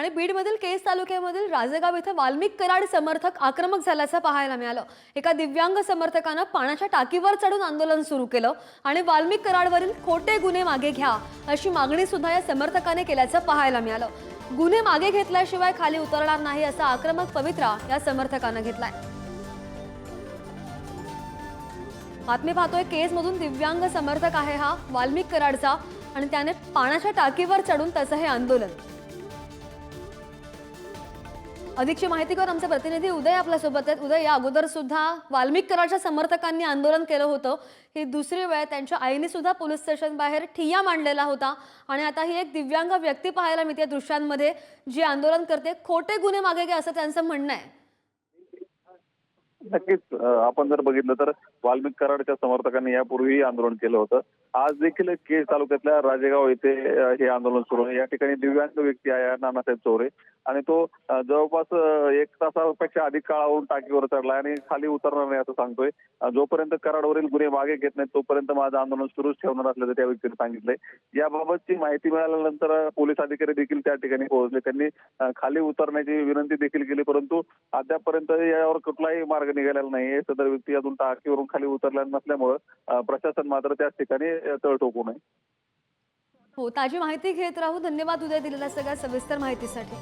आणि बीडमधील केस तालुक्यामधील राजेगाव इथं वाल्मिक कराड समर्थक आक्रमक झाल्याचं पाहायला मिळालं. एका दिव्यांग समर्थकानं पाण्याच्या टाकीवर चढून आंदोलन सुरू केलं आणि वाल्मिक कराडवरील खोटे गुन्हे मागे घ्या अशी मागणी सुद्धा या समर्थकाने केल्याचं पाहायला मिळालं. गुन्हे मागे घेतल्याशिवाय खाली उतरणार नाही असा आक्रमक पवित्रा या समर्थकानं घेतलाय. बातमी पाहतोय केसमधून दिव्यांग समर्थक आहे हा वाल्मिक कराडचा आणि त्याने पाण्याच्या टाकीवर चढून त्याचं हे आंदोलन अधिकची माहिती करून आमचे प्रतिनिधी उदय आपल्यासोबत आहेत. उदय या अगोदर सुद्धा वाल्मिक समर्थकांनी आंदोलन केलं होतं. ही दुसरी वेळ त्यांच्या आईने सुद्धा पोलीस स्टेशन बाहेर ठिय्या मांडलेला होता. आणि आता ही एक दिव्यांग व्यक्ती पाहायला मिळते दृश्यांमध्ये. जी आंदोलन करते खोटे गुन्हे मागे घ्या असं त्यांचं म्हणणं आहे. नक्कीच आपण जर बघितलं तर वाल्मिक कराडच्या समर्थकांनी यापूर्वीही आंदोलन केलं होतं. आज देखील केज तालुक्यातल्या राजेगाव येथे हे आंदोलन सुरू आहे. या ठिकाणी दिव्यांग व्यक्ती आहे नानासाहेब चौरे. आणि तो जवळपास एक तासापेक्षा अधिक काळावरून टाकीवर चढला आणि खाली उतरणार नाही असं सांगतोय. जोपर्यंत कराडवरील गुन्हे मागे घेत नाहीत तोपर्यंत माझं आंदोलन सुरूच ठेवणार असल्याचं त्या व्यक्तीने सांगितलंय. याबाबतची माहिती मिळाल्यानंतर पोलीस अधिकारी देखील त्या ठिकाणी पोहोचले. त्यांनी खाली उतरण्याची विनंती देखील केली परंतु अद्यापर्यंत यावर कुठलाही मार्ग निघालेला नाही सदर व्यक्ती अजून टाकीवरून खाली उतरला नसल्यामुळं प्रशासन मात्र त्याच ठिकाणी तळ ठोकू नये हो ताजी माहिती घेत राहू. धन्यवाद उद्या दिलेल्या सगळ्या सविस्तर माहितीसाठी.